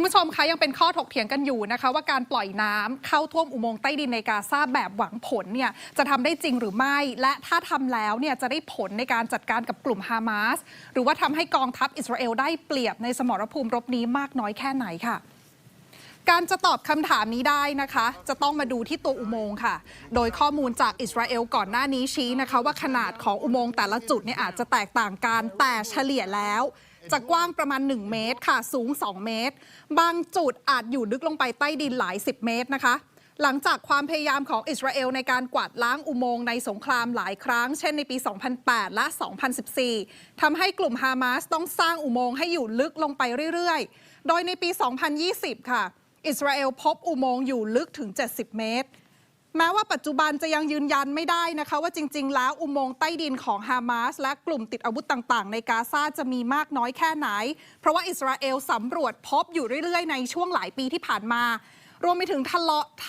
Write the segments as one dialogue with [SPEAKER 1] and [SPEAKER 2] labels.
[SPEAKER 1] คุณผู้ชมคะยังเป็นข้อถกเถียงกันอยู่นะคะ ว่าการปล่อยน้ำเข้าท่วมอุโมงค์ใต้ดินในกาซาแบบหวังผลเนี่ยจะทำได้จริงหรือไม่ และถ้าทำแล้วเนี่ยจะได้ผลในการจัดการกับกลุ่มฮามาสหรือว่าทำให้กองทัพอิสราเอลได้เปรียบในสมรภูมิรบนี้มากน้อยแค่ไหนค่ะการจะตอบคำถามนี้ได้นะคะ จะต้องมาดูที่ตัวอุโมงค์ค่ะ โดยข้อมูลจากอิสราเอลก่อนหน้านี้ชี้นะคะ ว่าขนาดของอุโมงค์แต่ละจุดเนี่ยอาจจะแตกต่างกันแต่เฉลี่ยแล้ว จะกว้างประมาณ 1 เมตรค่ะ สูง 2 เมตร บางจุดอาจอยู่ลึกลงไปใต้ดินหลาย 10 เมตรนะคะ หลังจากความพยายามของอิสราเอลในการกวาดล้างอุโมงค์ในสงครามหลายครั้ง เช่นในปี 2008 และ 2014 ทำให้กลุ่มฮามาสต้องสร้างอุโมงค์ให้อยู่ลึกลงไปเรื่อยๆ โดยในปี 2020 ค่ะ อิสราเอลพบอุโมงค์อยู่ลึกถึง 70 เมตร แม้ว่าปัจจุบันจะยังยืนยันไม่ได้นะคะ ว่าจริง ๆ แล้วอุโมงค์ใต้ดินของฮามาสและกลุ่มติดอาวุธต่าง ๆ ในกาซาจะมีมากน้อยแค่ไหน เพราะว่าอิสราเอลสำรวจพบอยู่เรื่อย ๆ ในช่วงหลายปีที่ผ่านมารวมไปถึงทะเลาะท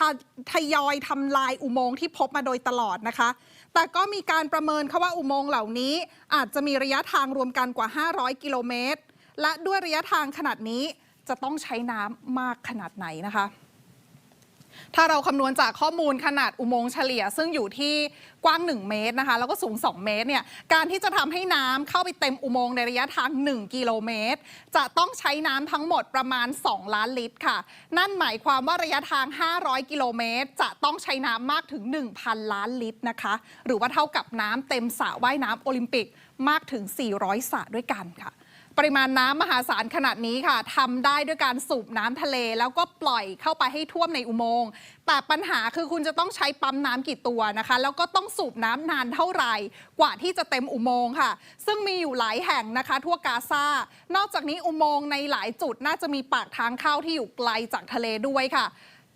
[SPEAKER 1] ทยอยทำลายอุโมงค์ที่พบมาโดยตลอดนะคะ แต่ก็มีการประเมินค่ะว่าอุโมงค์เหล่านี้ อาจจะมีระยะทางรวมกันกว่า 500 กิโลเมตร และด้วยระยะทางขนาดนี้จะต้องใช้น้ำมากขนาดไหนนะคะ ถ้าเราคำนวณจากข้อมูลขนาดอุโมงค์เฉลี่ย ซึ่งอยู่ที่กว้าง 1 เมตรนะคะ แล้วก็สูง 2 เมตรเนี่ยการที่จะทำให้น้ำเข้าไปเต็มอุโมงค์ในระยะทาง 1 กิโลเมตร จะต้องใช้น้ำทั้งหมดประมาณ 2 ล้านลิตรค่ะ นั่นหมายความว่าระยะทาง 500 กิโลเมตร จะต้องใช้น้ำมากถึง 1,000 ล้านลิตรนะคะ หรือว่าเท่ากับน้ำเต็มสระว่ายน้ำโอลิมปิกมากถึง 400 สระด้วยกันค่ะ ปริมาณน้ำมหาศาลขนาดนี้ค่ะทำได้ด้วยการสูบน้ำทะเล แล้วก็ปล่อยเข้าไปให้ท่วมในอุโมงค์แต่ปัญหาคือคุณจะต้องใช้ปั๊มน้ำกี่ตัวนะคะ แล้วก็ต้องสูบน้ำนานเท่าไหร่กว่าที่จะเต็มอุโมงค์ค่ะ ซึ่งมีอยู่หลายแห่งนะคะ ทั่วกาซา นอกจากนี้อุโมงค์ในหลายจุดน่าจะมีปากทางเข้าที่อยู่ไกลจากทะเลด้วยค่ะ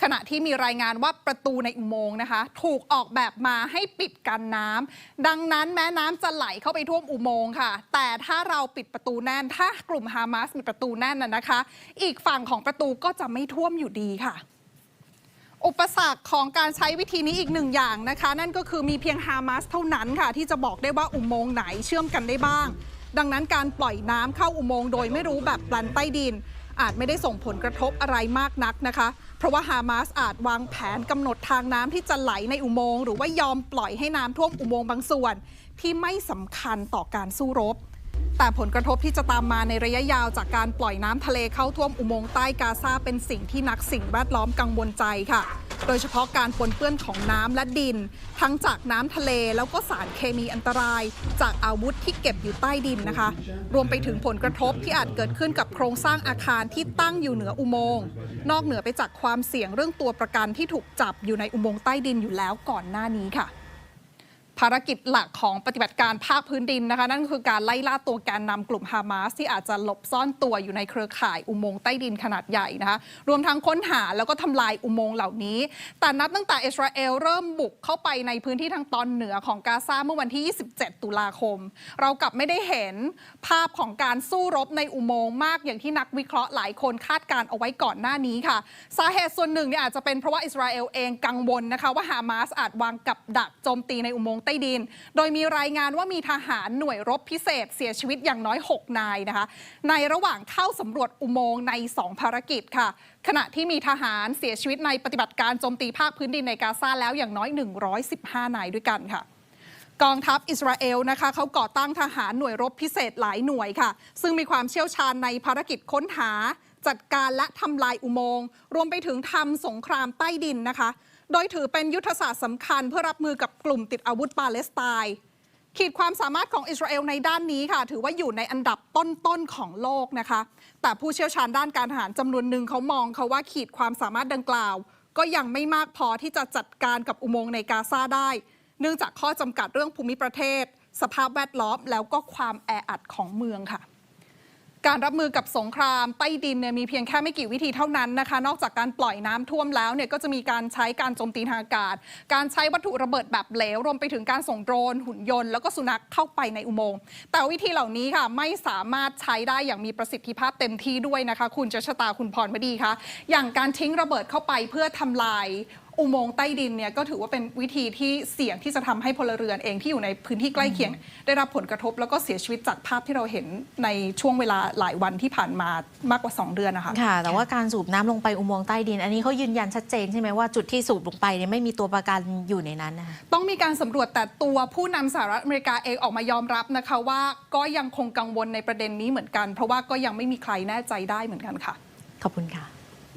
[SPEAKER 1] ขณะที่มีรายงานว่าประตูในอุโมงค์นะคะ ถูกออกแบบมาให้ปิดกันน้ำดังนั้นแม้น้ำจะไหลเข้าไปท่วมอุโมงค์ค่ะ แต่ถ้าเราปิดประตูแน่น ถ้ากลุ่มฮามาสมีประตูแน่นน่ะนะคะ อีกฝั่งของประตูก็จะไม่ท่วมอยู่ดีค่ะอุปสรรคของการใช้วิธีนี้อีกหนึ่งอย่างนะคะ นั่นก็คือมีเพียงฮามาสเท่านั้นค่ะ ที่จะบอกได้ว่าอุโมงค์ไหนเชื่อมกันได้บ้าง ดังนั้นการปล่อยน้ำเข้าอุโมงค์โดยไม่รู้แบบปลันใต้ดิน อาจไม่ได้ส่งผลกระทบอะไรมากนักนะคะ เพราะว่าฮามาสอาจวางแผนกำหนดทางน้ำที่จะไหลในอุโมงค์หรือว่ายอมปล่อยให้น้ำท่วมอุโมงค์บางส่วน ที่ไม่สำคัญต่อการสู้รบ แต่ผลกระทบที่จะตามมาในระยะยาวจากการปล่อยน้ำทะเลเข้าท่วมอุโมงค์ใต้กาซาเป็นสิ่งที่นักสิ่งแวดล้อมกังวลใจค่ะ โดยเฉพาะการปนเปื้อนของน้ำและดิน ทั้งจากน้ำทะเลแล้วก็สารเคมีอันตราย จากอาวุธที่เก็บอยู่ใต้ดินนะคะ รวมไปถึงผลกระทบที่อาจเกิดขึ้นกับโครงสร้างอาคารที่ตั้งอยู่เหนืออุโมงค์นอกเหนือไปจากความเสี่ยงเรื่องตัวประกันที่ถูกจับอยู่ในอุโมงค์ใต้ดินอยู่แล้วก่อนหน้านี้ค่ะ ภารกิจหลักของปฏิบัติการภาคพื้นดินนะคะ นั่นคือการไล่ล่าตัวแกนนำกลุ่มฮามาสที่อาจจะหลบซ่อนตัวอยู่ในเครือข่ายอุโมงค์ใต้ดินขนาดใหญ่นะคะ รวมทั้งค้นหาแล้วก็ทำลายอุโมงค์เหล่านี้ แต่นับตั้งแต่อิสราเอลเริ่มบุกเข้าไปในพื้นที่ทางตอนเหนือของกาซาเมื่อวันที่ 27 ตุลาคม เรากลับไม่ได้เห็นภาพของการสู้รบในอุโมงค์มากอย่างที่นักวิเคราะห์หลายคนคาดการณ์เอาไว้ก่อนหน้านี้ค่ะ สาเหตุส่วนหนึ่งเนี่ยอาจจะเป็นเพราะว่าอิสราเอลเองกังวลนะคะว่าฮามาสอาจวางกับดักโจมตีในอุโมงค์ใต้ดิน โดยมีรายงานว่ามีทหารหน่วยรบพิเศษเสียชีวิตอย่างน้อย 6 นายนะคะ ในระหว่างเข้าสำรวจอุโมงค์ใน 2 ภารกิจค่ะ ขณะที่มีทหารเสียชีวิตในปฏิบัติการโจมตีภาคพื้นดินในกาซาแล้วอย่างน้อย 115 นายด้วยกันค่ะกองทัพอิสราเอลนะคะเขาก่อตั้งทหารหน่วยรบพิเศษหลายหน่วยค่ะ ซึ่งมีความเชี่ยวชาญในภารกิจค้นหา จัดการและทำลายอุโมงค์รวมไปถึงทำสงครามใต้ดินนะคะ โดยถือเป็นยุทธศาสตร์สำคัญเพื่อรับมือกับกลุ่มติดอาวุธปาเลสไตน์ขีดความสามารถของอิสราเอลในด้านนี้ค่ะ ถือว่าอยู่ในอันดับต้นๆของโลกนะคะ แต่ผู้เชี่ยวชาญด้านการทหารจำนวนหนึ่งเขามองเขาว่าขีดความสามารถดังกล่าว ก็ยังไม่มากพอที่จะจัดการกับอุโมงค์ในกาซาได้ เนื่องจากข้อจำกัดเรื่องภูมิประเทศ สภาพแวดล้อมแล้วก็ความแออัดของเมืองค่ะ การรับมือกับสงครามใต้ดินเนี่ยมีเพียงแค่ไม่กี่วิธีเท่านั้นนะคะ นอกจากการปล่อยน้ำท่วมแล้วเนี่ยก็จะมีการใช้การโจมตีทางอากาศ การใช้วัตถุระเบิดแบบเหลว รวมไปถึงการส่งโดรน หุ่นยนต์แล้วก็สุนัขเข้าไปในอุโมงค์แต่วิธีเหล่านี้ค่ะไม่สามารถใช้ได้อย่างมีประสิทธิภาพเต็มที่ด้วยนะคะ คุณเจษตาคุณพรวดีคะอย่างการทิ้งระเบิดเข้าไปเพื่อทำลาย อุโมงค์ใต้ดินเนี่ยก็ถือว่าเป็นวิธีที่เสี่ยงที่จะทำให้พลเรือนเองที่อยู่ในพื้นที่ใกล้เคียง ได้รับผลกระทบแล้วก็เสียชีวิตจากภาพที่เราเห็นในช่วงเวลาหลายวันที่ผ่านมามากกว่า 2 เดือนนะคะ
[SPEAKER 2] ค่ะ แต่ว่าการสูบน้ำลงไปอุโมงค์ใต้ดิน อันนี้เขายืนยันชัดเจนใช่ไหมว่าจุดที่สูบลงไปเนี่ยไม่มีตัวประกันอยู่ในนั้นนะคะ
[SPEAKER 1] ต้องมีการสำรวจแต่ตัวผู้นำสหรัฐอเมริกาเองออกมายอมรับนะคะว่าก็ยังคงกังวลในประเด็นนี้เหมือนกัน เพราะว่าก็ยังไม่มีใครแน่ใจได้เหมือนกันค่ะ
[SPEAKER 2] ขอบคุณค่ะ